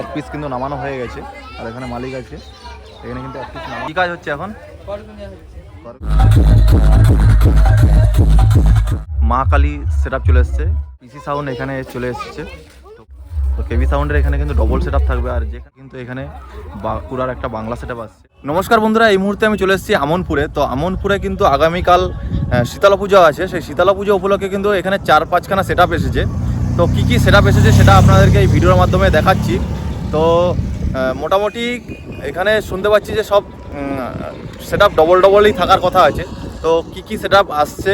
এক পিস কিন্তু নামানো হয়ে গেছে, আর এখানে মালিক আছে। এখানে কিন্তু এক পিস কি কাজ হচ্ছে এখন? মা কালী সেট চলে এসছে। পিসি সাউন্ড এখানে চলে এসেছে। তো কেভি সাউন্ডের এখানে কিন্তু ডবল সেট থাকবে, আর যেখানে কিন্তু এখানে বাঁকুড়ার একটা বাংলা সেট আসছে। নমস্কার বন্ধুরা, এই মুহূর্তে আমি চলে এসেছি আমনপুরে। তো আমনপুরে কিন্তু আগামীকাল শীতলা পুজো আছে। সেই শীতলা পুজো উপলক্ষে কিন্তু এখানে চার পাঁচখানা সেট এসেছে। তো কী কী সেট এসেছে সেটা আপনাদেরকে এই ভিডিওর মাধ্যমে দেখাচ্ছি। তো মোটামুটি এখানে শুনতে পাচ্ছি যে সব সেট আপ ডবল ডবলই থাকার কথা আছে। তো কি কি সেট আসছে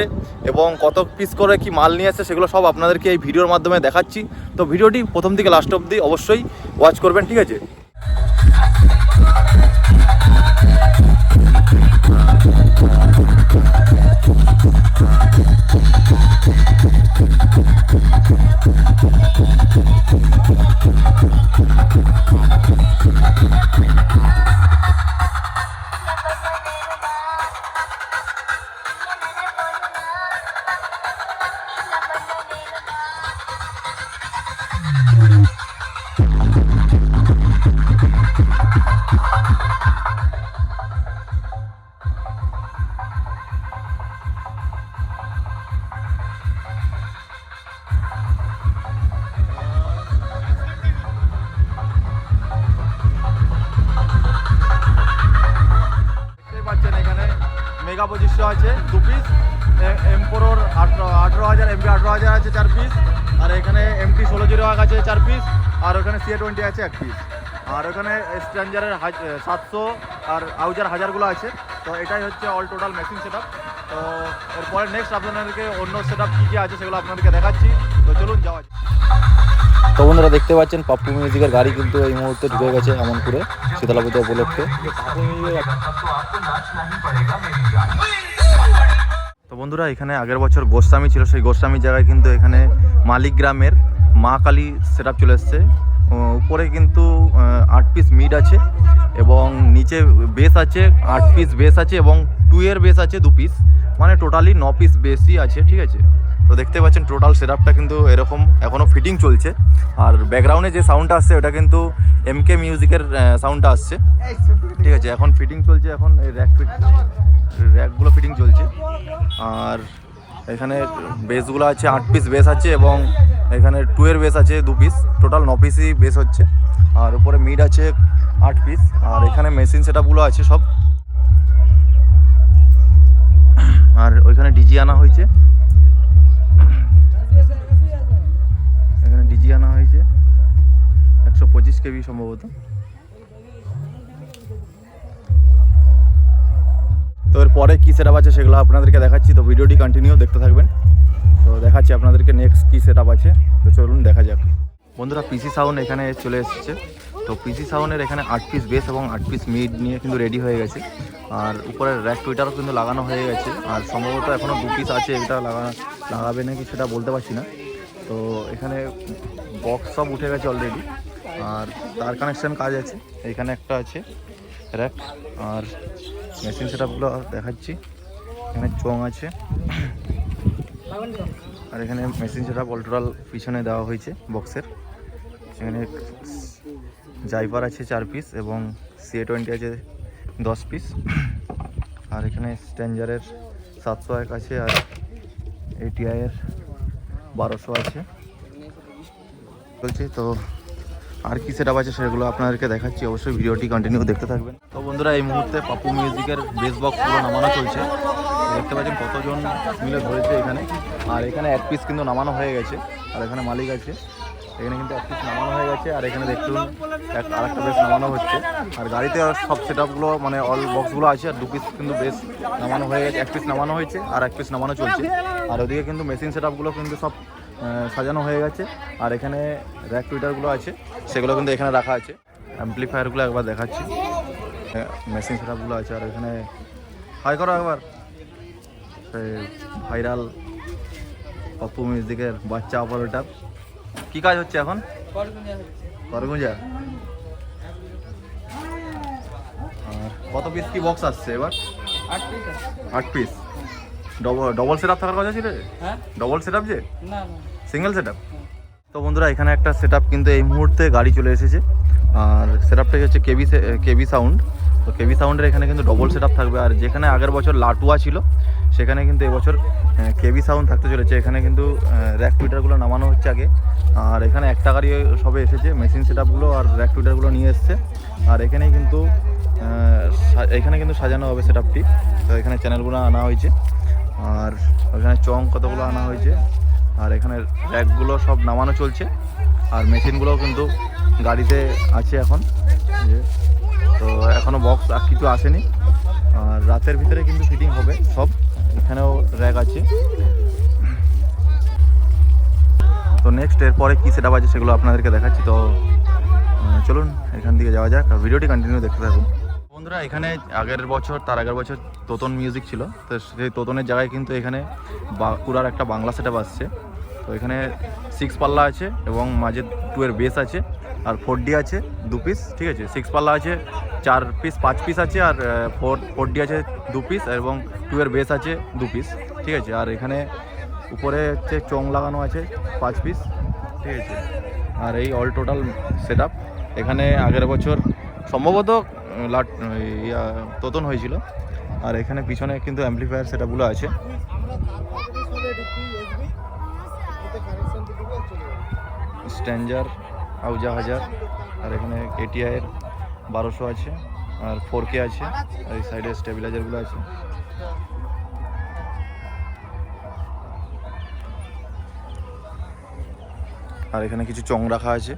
এবং কত পিস করে কি মাল নিয়ে আসছে সেগুলো সব আপনাদেরকে এই ভিডিওর মাধ্যমে দেখাচ্ছি। তো ভিডিওটি প্রথম থেকে লাস্ট অবধি অবশ্যই ওয়াচ করবেন, ঠিক আছে? পঁচিশশো আছে, দু পিস এমপোরোর আঠেরো আঠেরো হাজার এমপি আঠেরো হাজার আছে চার পিস আর এখানে এমটি ষোলো জিরো এক আছে চার পিস আর ওখানে সিএ টোয়েন্টি আছে এক পিস আর ওখানে স্ট্যান্ডারের সাতশো আর আউজার হাজারগুলো আছে। তো এটাই হচ্ছে অল টোটাল মেশিন সেট তো এরপরে নেক্সট আপনাদেরকে অন্য সেট আপ কী কী আছে সেগুলো আপনাদেরকে দেখাচ্ছি। তো চলুন যাওয়া। তো বন্ধুরা দেখতে পাচ্ছেন, পাপ্পু মিউজিকের গাড়ি কিন্তু এই মুহূর্তে ঢুকে গেছে আমনপুরে শীতলা পুজো উপলক্ষে। তো বন্ধুরা, এখানে আগের বছর গোস্বামী ছিল, সেই গোস্বামীর জায়গায় কিন্তু এখানে মালিক গ্রামের মা কালী সেট আপ চলে এসছে। উপরে কিন্তু আট পিস মিড আছে এবং নিচে বেস আছে, আট পিস বেস আছে এবং টু এর বেস আছে দু পিস মানে টোটালি ন পিস বেসই আছে, ঠিক আছে? তো দেখতে পাচ্ছেন টোটাল সেট কিন্তু এরকম এখনও ফিটিং চলছে। আর ব্যাকগ্রাউন্ডে যে সাউন্ডটা আসছে, ওটা কিন্তু এম কে মিউজিকের সাউন্ডটা আসছে। ঠিক আছে, এখন ফিটিং চলছে, এখন এই র্যাক ফিট র্যাকগুলো ফিটিং চলছে। আর এখানে বেসগুলো আছে, আট পিস বেস আছে এবং এখানে টুয়ের বেস আছে, দু পিস টোটাল ন পিসই বেস হচ্ছে। আর উপরে মিড আছে, আট পিস আর এখানে মেশিন সেটআপগুলো আছে সব। আর ওইখানে ডিজি আনা হয়েছে। ডিজি আনা হয়েছে। একশো পঁচিশ কেবি সম্ভবত। তো এরপরে কী সেট আপ আছে সেগুলো আপনাদেরকে দেখাচ্ছি। তো ভিডিওটি কন্টিনিউ দেখতে থাকবেন। তো দেখাচ্ছি আপনাদেরকে নেক্সট কী সেট আছে। তো চলুন দেখা যাক। বন্ধুরা পিসি সাউন্ড এখানে চলে এসেছে। তো পিসি সাউন্ডের এখানে আট পিস বেস এবং আট পিস মিড নিয়ে কিন্তু রেডি হয়ে গেছে। আর উপরের র্যাক টুইটারও কিন্তু লাগানো হয়ে গেছে। আর সম্ভবত এখনও দু পিস আছে, এটা লাগা লাগাবে নাকি সেটা বলতে পারছি না। তো এখানে বক্স সব উঠে গেছে অলরেডি আর তার কানেকশন কাজ আছে। এখানে একটা আছে র্যাক আর মেশিন সেটআপগুলো দেখাচ্ছি। এখানে চং আছে। আর এখানে মেশিন সেটআপ অল টোটাল পিছনে দেওয়া হয়েছে বক্সের এখানে জাইপার আছে চার পিস এবং সিএ টোয়েন্টি আছে দশ পিস আর এখানে স্ট্যাঞ্জারের সাতশো এক আছে আর এটিআইয়ের বারোশো আছে। বলছি, তো আর কি সেটা আছে সেগুলো আপনাদেরকে দেখাচ্ছি। অবশ্যই ভিডিওটি কন্টিনিউ দেখতে থাকবেন। তো বন্ধুরা, এই মুহূর্তে পাপু মিউজিকের বেস বক্সগুলো নামানো চলছে। দেখতে পাচ্ছেন কতজন মিলে ধরেছে এখানে। আর এখানে এক পিস কিন্তু নামানো হয়ে গেছে। আর এখানে মালিক আছে। এখানে কিন্তু এক পিস নামানো হয়ে গেছে, আর এখানে দেখুন আর একটা বেস নামানো হচ্ছে। আর গাড়িতে সব সেট আপগুলো মানে অল বক্সগুলো আছে, আর দু পিস কিন্তু বেশ নামানো হয়ে গেছে, এক পিস নামানো হয়েছে, আর এক পিস নামানো চলছে। আর ওদিকে কিন্তু মেশিন সেট আপগুলো কিন্তু সব সাজানো হয়ে গেছে, আর এখানে র্যাক টুইটারগুলো আছে, সেগুলো কিন্তু এখানে রাখা আছে। অ্যাম্পলিফায়ারগুলো একবার দেখাচ্ছি। মেশিন সেটআপগুলো আছে, আর এখানে হাই করো একবার। ভাইরাল পপ্পু মিউজিকের বাচ্চা অপারেটার কি কাজ হচ্ছে এখন? করগুঞ্জা আর কত পিস কি বক্স আসছে এবার? আট পিস ডবল সেট থাকার কথা ছিল? হ্যাঁ। ডবল সেট আপ যে সিঙ্গেল সেট তো বন্ধুরা এখানে একটা সেট কিন্তু এই মুহূর্তে গাড়ি চলে এসেছে। আর সেটআপটাই হচ্ছে কেবি কেবি সাউন্ড তো কেবি সাউন্ডের এখানে কিন্তু ডবল সেট থাকবে। আর যেখানে আগের বছর লাটুয়া ছিল সেখানে কিন্তু এবছর কেবি সাউন্ড থাকতে চলেছে। এখানে কিন্তু র্যাক টুইটারগুলো নামানো হচ্ছে আগে। আর এখানে একটা গাড়ি সবে এসেছে মেশিন সেট আপগুলো আর র্যাক টুইটারগুলো নিয়ে এসছে। আর এখানেই কিন্তু এখানে কিন্তু সাজানো হবে সেট আপটি তো এখানে চ্যানেলগুলো আনা হয়েছে। আর ওখানে চং কতগুলো আনা হয়েছে। আর এখানে র্যাকগুলো সব নামানো চলছে। আর মেশিনগুলোও কিন্তু গাড়িতে আছে এখন। তো এখনও বক্স কিছু আসেনি। আর রাতের ভিতরে কিন্তু ফিটিং হবে সব। এখানেও র্যাক আছে। তো নেক্সট এরপরে কী সেটা আছে সেগুলো আপনাদেরকে দেখাচ্ছি। তো চলুন এখান থেকে যাওয়া যাক ভিডিওটি কন্টিনিউ দেখতে থাকুন। বন্ধুরা, এখানে আগের বছর, তার আগের বছর তোতন মিউজিক ছিল। তো সেই তোতনের জায়গায় কিন্তু এখানে বাঁকুড়ার একটা বাংলা সেট আসছে। তো এখানে সিক্স পাল্লা আছে এবং মাঝে টু এর বেস আছে। আর ফোর ডি আছে দু পিস ঠিক আছে? সিক্স পাল্লা আছে চার পিস পাঁচ পিস আছে আর ফোর ফোর ডি আছে দু পিস এবং টু এর বেস আছে দু পিস ঠিক আছে? আর এখানে উপরে হচ্ছে চোং লাগানো আছে পাঁচ পিস ঠিক আছে? আর এই অল টোটাল সেট এখানে আগের বছর সম্ভবত লাট ইয়া তোতন হয়েছিল আর এখানে পিছনে কিন্তু অ্যাম্পলিফায়ার সেটআপগুলো আছে। স্ট্যান্ডার আউজা হাজার। আর এখানে কেটিআইয়ের বারোশো আছে, আর ফোর কে আছে, আর এই সাইডে স্টেবিলাইজারগুলো আছে। আর এখানে কিছু চং রাখা আছে।